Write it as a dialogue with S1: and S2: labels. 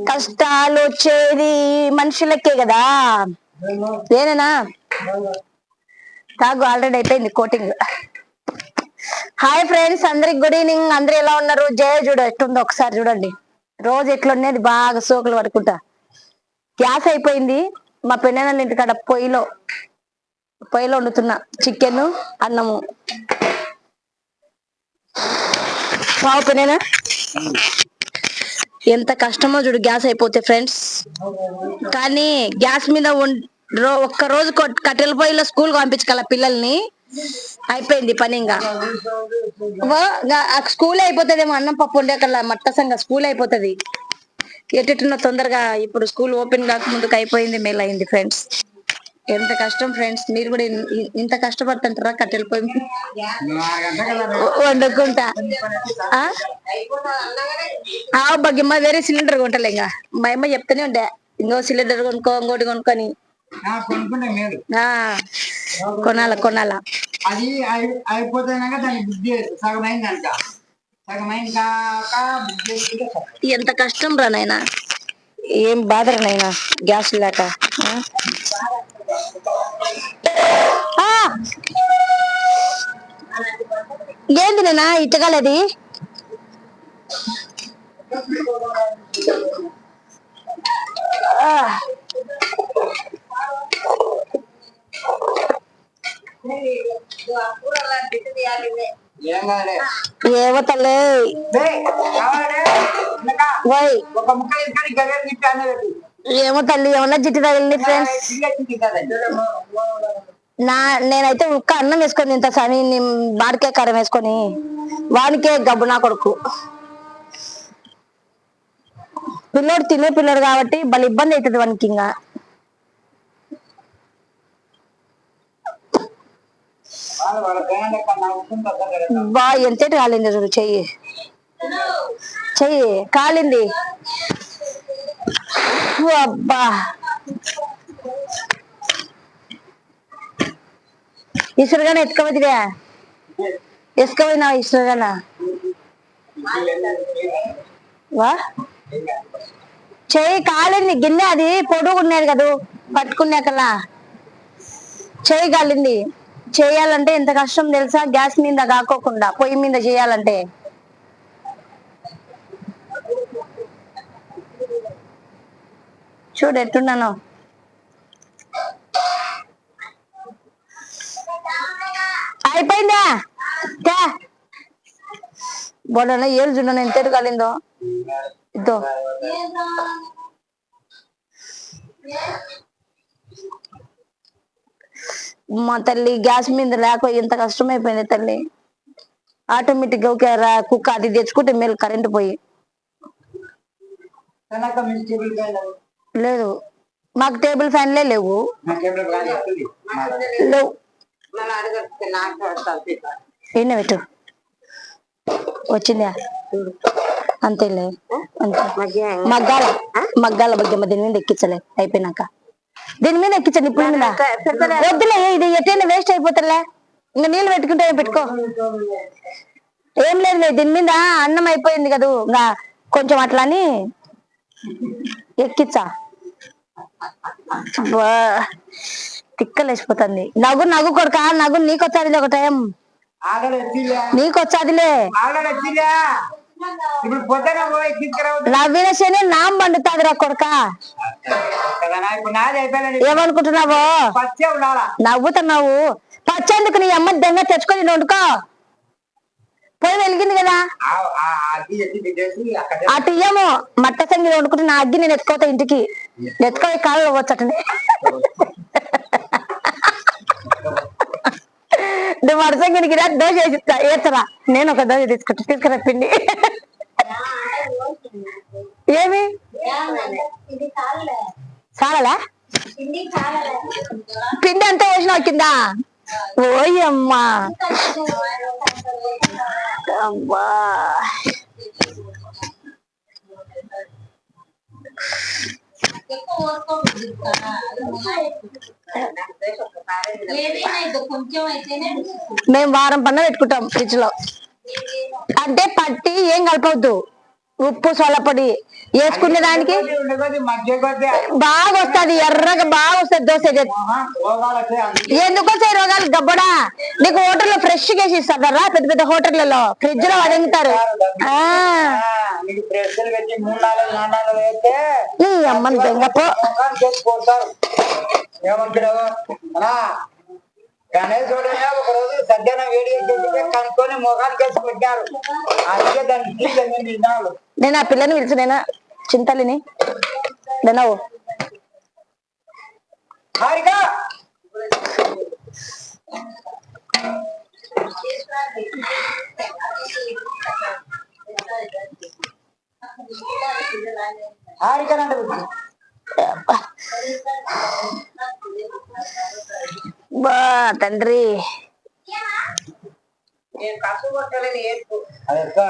S1: కష్టాలు వచ్చేది మనుషులకే కదా. ఏనేనా తాగు ఆల్రెడీ అయిపోయింది కోటింగ్. హాయ్ ఫ్రెండ్స్ అందరికి గుడ్ ఈవినింగ్. అందరు ఎలా ఉన్నారు? జయ చూడు ఎట్టుందో ఒకసారి చూడండి. రోజు ఎట్లున్నది బాగా సోకులు పడుకుంటా. గ్యాస్ అయిపోయింది. మా పెన్నెల ఇంటికాడ పొయ్యిలో పొయ్యిలో వండుతున్నా. చికెన్ అన్నము. పావు పెనేనా ఎంత కష్టమో చూడు గ్యాస్ అయిపోతే ఫ్రెండ్స్. కానీ గ్యాస్ మీద ఒక్క రోజు కట్టెల పొయ్యిలో స్కూల్ పంపించగల పిల్లల్ని. అయిపోయింది పని ఇంకా స్కూల్ అయిపోతుందేమో అన్నం పప్పు ఉండే అక్కడ మట్టసంగా స్కూల్ అయిపోతుంది. ఎట్టున్న తొందరగా ఇప్పుడు స్కూల్ ఓపెన్ కాక ముందుకు అయిపోయింది మేలు అయింది ఫ్రెండ్స్. ఎంత కష్టం ఫ్రెండ్స్ మీరు కూడా ఇంత కష్టపడుతుంటారా? కట్టెల పొయ్యి? వ- వండుకుంటా. ఆ? వేరే సిలిండర్ కొంటలే ఇంకా. మా అమ్మ చెప్తూనే ఉండే ఇంకో సిలిండర్ కొనుక్కో ఇంకోటి కొనుక్కొని. కొనాల కొనాల.
S2: అది దాన్ని బుక్ చేసి సగం.
S1: ఎంత కష్టం రా నాయనా. ఏం బాధ నాయనా? గ్యాస్ లేక? ఆ? ఏంది నేనా ఇటగలది ఆ.
S2: ఏం కాదులే.
S1: ఏవో తల్లే
S2: డేయ్, కావాలే? ఇంకా
S1: ఓయ్
S2: ఒక ముక్క తీసుకొని గగన్ తిప్పి
S1: ఏమో తల్లి. ఏమన్నా జిట్టు తగిలింది ఫ్రెండ్స్. నా నేనైతే ఒక్క అన్నం వేసుకొని తింటా సామి బాడికే కారం వేసుకొని. వానికే గబ్బు నా కొడుకు. పిల్లోడు తినే పిల్లోడు కాబట్టి భలే ఇబ్బంది అవుతుంది వానికి ఇంకా. బా ఎంతటి కాలింది చూడు చెయ్యి. చెయ్యి కాలింది. అబ్బా. ఇసురుగానే ఎత్తుకోవద్దుగా ఎసుకపోయినా ఇసురుగానా? వా. చెయ్యి కాలింది గిన్నె అది పొడుగున్నది కదా కదూ పట్టుకున్నాకలా చెయ్యి కాలింది. చేయాలంటే ఎంత కష్టం తెలుసా? గ్యాస్ మీద కాకోకుండా పొయ్యి మీద చేయాలంటే. చూడు ఎట్టున్నాను. అయిపోయిందా? తే. బోడన ఏళ్ళు చూడను ఎంత కాలిందో. ఇద్దో. మా తల్లి గ్యాస్ మీద లేక ఎంత కష్టమైపోయింది తల్లి. ఆటోమేటిక్గా కుక్క అది తెచ్చుకుంటే మేలు కరెంట్ పోయి. లేదు. మాకు టేబుల్ ఫ్యాన్లే లేవు. లేవు. ఎన్న పెట్టు. వచ్చిందా? అంతేలే. అంతే. మగ్గాల? మగ్గాల? బగ్గమ్మ దీని మీద ఎక్కించలే. అయిపోయినాక. దీని మీద ఎక్కించండి ఇప్పుడు మీద. వద్దులే ఇది ఎట్టైనా వేస్ట్ అయిపోతుందిలే ఇంకా నీళ్ళు పెట్టుకుంటే పెట్టుకో? ఏం లేదు దీని మీద అన్నం అయిపోయింది కదూ. ఇంకా కొంచెం అట్లా అని ఎక్కిచ్చా తిక్కలేసిపోతుంది. నగు నగు కొడుక నగు నీకొచ్చాదిలే ఒక టైం. నీకొచ్చాదిలే. నవ్విన శని నాం పండుతాదిరా కొడుక.
S2: నా
S1: ఏమనుకుంటున్నావు? నవ్వుతున్నావు. పచ్చేందుకు నీ అమ్మ దెంగ తెచ్చుకొని వండుకో పోయి వెలిగింది కదా?
S2: ఆ-
S1: అటు ఇయ్యము. మట్ట సంగిలు వండుకుంటే నా అగ్గి నేను ఎత్తుకోతా ఇంటికి. నెత్తుకో కాళ్ళు వచ్చటండి నువ్వు మరసంగినికి రా దోశ వేసి ఇస్తా. నేను ఒక దోశ తీసుకుంటా. తీసుకురా పిండి ఏమి చాలలా పిండి అంతా వేసిన కింద? ఓయమ్మా. అబ్బా.
S3: అయితేనే
S1: మేము వారం పన్న పెట్టుకుంటాం ఫ్రిడ్జ్లో అంటే పట్టి ఏం కలపవద్దు. ఉప్పు సొలపొడి వేసుకునే దానికి బాగా వస్తది ఎర్రగా బాగా వస్తది దోశ. ఎందుకు వచ్చాయి రోగాలు? గబ్బడా నీకు హోటల్లో ఫ్రెష్ చేసి ఇస్తారా? పెద్ద పెద్ద
S2: హోటళ్ళలో ఫ్రిడ్జ్లో
S1: ఈ అమ్మని దెంగపో
S2: గణేశుడినే ఒక రోజు సజ్జన వేడి కనుక్కొని ముఖానికి వేసి పెట్టారు. అందుకే తిన్నాడు
S1: నేను ఆ పిల్లని పిలిచి నేను? చింతలిని? నేను
S2: హారిక! హారిక అంటే
S1: బా తండ్రి.
S2: అది ఎట్లా